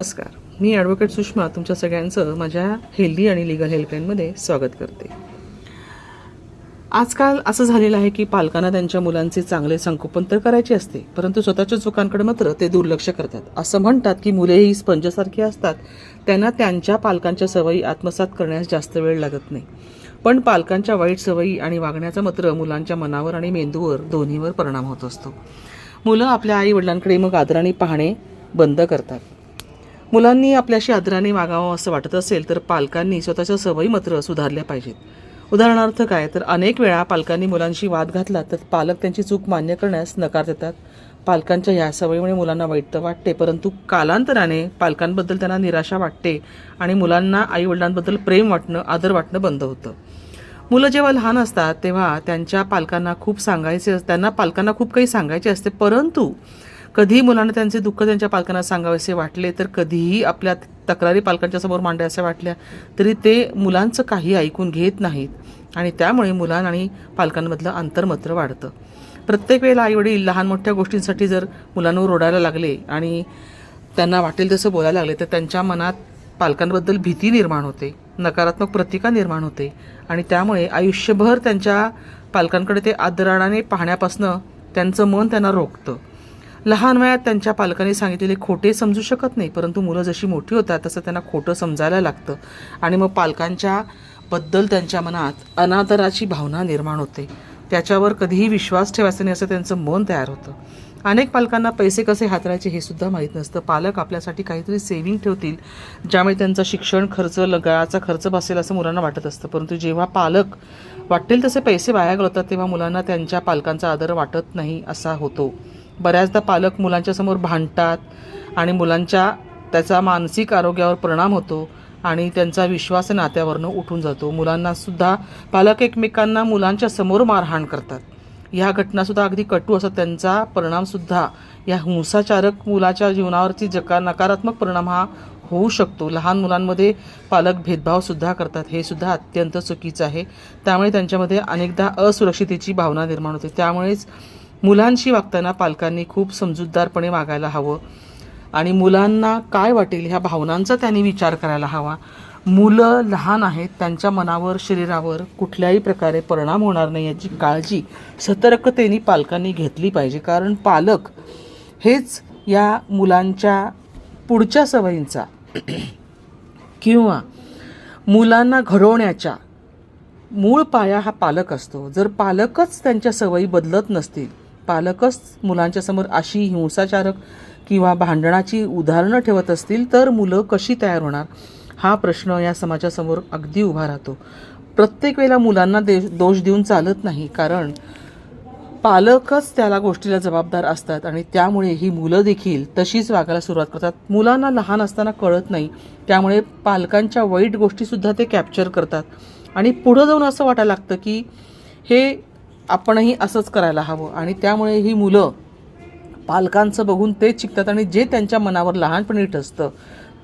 नमस्कार. मी ॲडव्होकेट सुषमा तुमच्या सगळ्यांचं माझ्या हेल्दी आणि लिगल हेल्पलाईनमध्ये स्वागत करते. आजकाल असं झालेलं आहे की पालकांना त्यांच्या मुलांचे चांगले संगोपन तर करायचे असते परंतु स्वतःच्या चुकांकडे मात्र ते दुर्लक्ष करतात. असं म्हणतात की मुले ही स्पंजसारखी असतात. त्यांना त्यांच्या पालकांच्या सवयी आत्मसात करण्यास जास्त वेळ लागत नाही. पण पालकांच्या वाईट सवयी आणि वागण्याचा मात्र मुलांच्या मनावर आणि मेंदूवर दोन्हीवर परिणाम होत असतो. मुलं आपल्या आई वडिलांकडे मग आदराने पाहणे बंद करतात. मुलांनी आपल्याशी आदराने वागावं असं वाटत असेल तर पालकांनी स्वतःच्या सवयी मात्र सुधारल्या पाहिजेत. उदाहरणार्थ काय? तर अनेक वेळा पालकांनी मुलांशी वाद घातला तर पालक त्यांची चूक मान्य करण्यास नकार देतात. पालकांच्या ह्या सवयीमुळे मुलांना वाईट तर वाटते परंतु कालांतराने पालकांबद्दल त्यांना निराशा वाटते आणि मुलांना आई वडिलांबद्दल प्रेम वाटणं आदर वाटणं बंद होतं. मुलं जेव्हा लहान असतात तेव्हा त्यांच्या पालकांना खूप सांगायचे अस- त्यांना पालकांना खूप काही सांगायचे असते परंतु कधीही मुलांना त्यांचे दुःख त्यांच्या पालकांना सांगावेसे वाटले तर कधीही आपल्या तक्रारी पालकांच्या समोर मांडायच्या वाटल्या तरी ते मुलांचं काही ऐकून घेत नाहीत. आणि त्यामुळे मुलां आणि पालकांमधलं अंतर मात्र वाढतं. प्रत्येक वेळेला आईवडील लहान मोठ्या गोष्टींसाठी जर मुलांवर रोडायला लागले आणि त्यांना वाटेल तसं बोलायला लागले तर त्यांच्या मनात पालकांबद्दल भीती निर्माण होते नकारात्मक प्रतिका निर्माण होते. आणि त्यामुळे आयुष्यभर त्यांच्या पालकांकडे ते आदराने पाहण्यापासनं त्यांचं मन त्यांना रोखतं. लहान वयात त्यांच्या पालकांनी सांगितलेले खोटे समजू शकत नाही परंतु मुलं जशी मोठी होतात तसं त्यांना खोटं समजायला लागतं. आणि मग पालकांच्या बद्दल त्यांच्या मनात अनादराची भावना निर्माण होते. त्याच्यावर कधीही विश्वास ठेवायचा नाही असं त्यांचं मन तयार होतं. अनेक पालकांना पैसे कसे हाताळायचे हे सुद्धा माहीत नसतं. पालक आपल्यासाठी काहीतरी सेव्हिंग ठेवतील ज्यामुळे त्यांचा शिक्षण खर्च लगाचा खर्च बसेल असं मुलांना वाटत असतं. परंतु जेव्हा पालक वाटेल तसे पैसे वाया घालवतात तेव्हा मुलांना त्यांच्या पालकांचा आदर वाटत नाही असा होतो. बऱ्याचदा पालक मुलांच्यासमोर भांडतात आणि मुलांच्या त्याचा मानसिक आरोग्यावर परिणाम होतो आणि त्यांचा विश्वास नात्यावरनं उठून जातो. मुलांनासुद्धा पालक एकमेकांना मुलांच्या समोर मारहाण करतात. ह्या घटनासुद्धा अगदी कटू असतात त्यांचा परिणामसुद्धा या हिंसाचारक मुलाच्या जीवनावरती जका नकारात्मक परिणाम हा होऊ शकतो. लहान मुलांमध्ये पालक भेदभावसुद्धा करतात. हे सुद्धा अत्यंत चुकीचं आहे. त्यामुळे त्यांच्यामध्ये अनेकदा असुरक्षितेची भावना निर्माण होते. त्यामुळेच मुलांशी वागताना पालकांनी खूप समजूतदारपणे वागायला हवं. आणि मुलांना काय वाटेल ह्या भावनांचा त्यांनी विचार करायला हवा. मुलं लहान आहेत त्यांच्या मनावर शरीरावर कुठल्याही प्रकारे परिणाम होणार नाही याची काळजी सतर्कतेने पालकांनी घेतली पाहिजे. कारण पालक हेच या मुलांच्या पुढच्या सवयींचा किंवा मुलांना घडवण्याच्या मूळ पाया हा पालक असतो. जर पालकच त्यांच्या सवयी बदलत नसतील पालकच मुलांच्या समोर अशी हिंसाचारक किंवा भांडणाची उदाहरणं ठेवत असतील तर मुलं कशी तयार होणार? हा प्रश्न या समाजासमोर अगदी उभा राहतो. प्रत्येक वेळेला मुलांना दे दोष देऊन चालत नाही कारण पालकच त्याला गोष्टीला जबाबदार असतात आणि त्यामुळे ही मुलं देखील तशीच वागायला सुरुवात करतात. मुलांना लहान असताना कळत नाही त्यामुळे पालकांच्या वाईट गोष्टीसुद्धा ते कॅप्चर करतात. आणि पुढं जाऊन असं वाटायला लागतं की हे आपणही असंच करायला हवं. आणि त्यामुळे ही मुलं पालकांचं बघून तेच शिकतात आणि जे त्यांच्या मनावर लहानपणी ठसतं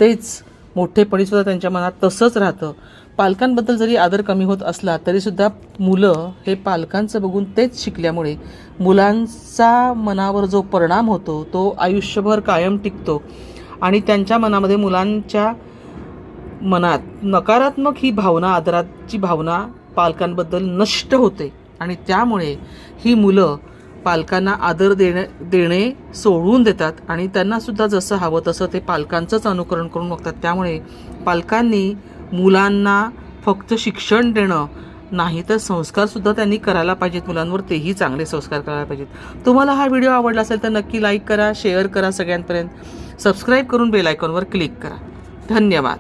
तेच मोठेपणीसुद्धा त्यांच्या मनात तसंच राहतं. पालकांबद्दल जरी आदर कमी होत असला तरीसुद्धा मुलं हे पालकांचं बघून तेच शिकल्यामुळे मुलांचा मनावर जो परिणाम होतो तो आयुष्यभर कायम टिकतो. आणि त्यांच्या मनामध्ये मुलांच्या मनात नकारात्मक ही भावना आदराची भावना पालकांबद्दल नष्ट होते. आणि त्यामुळे ही मुलं पालकांना आदर देणे देणे सोडून देतात आणि त्यांनासुद्धा जसं हवं तसं ते पालकांचंच अनुकरण करून बघतात. त्यामुळे पालकांनी मुलांना फक्त शिक्षण देणं नाही तर संस्कारसुद्धा त्यांनी करायला पाहिजेत. मुलांवर तेही चांगले संस्कार करायला पाहिजेत. तुम्हाला हा व्हिडिओ आवडला असेल तर नक्की लाईक करा शेअर करा सगळ्यांपर्यंत. सबस्क्राईब करून बेल आयकॉनवर क्लिक करा. धन्यवाद.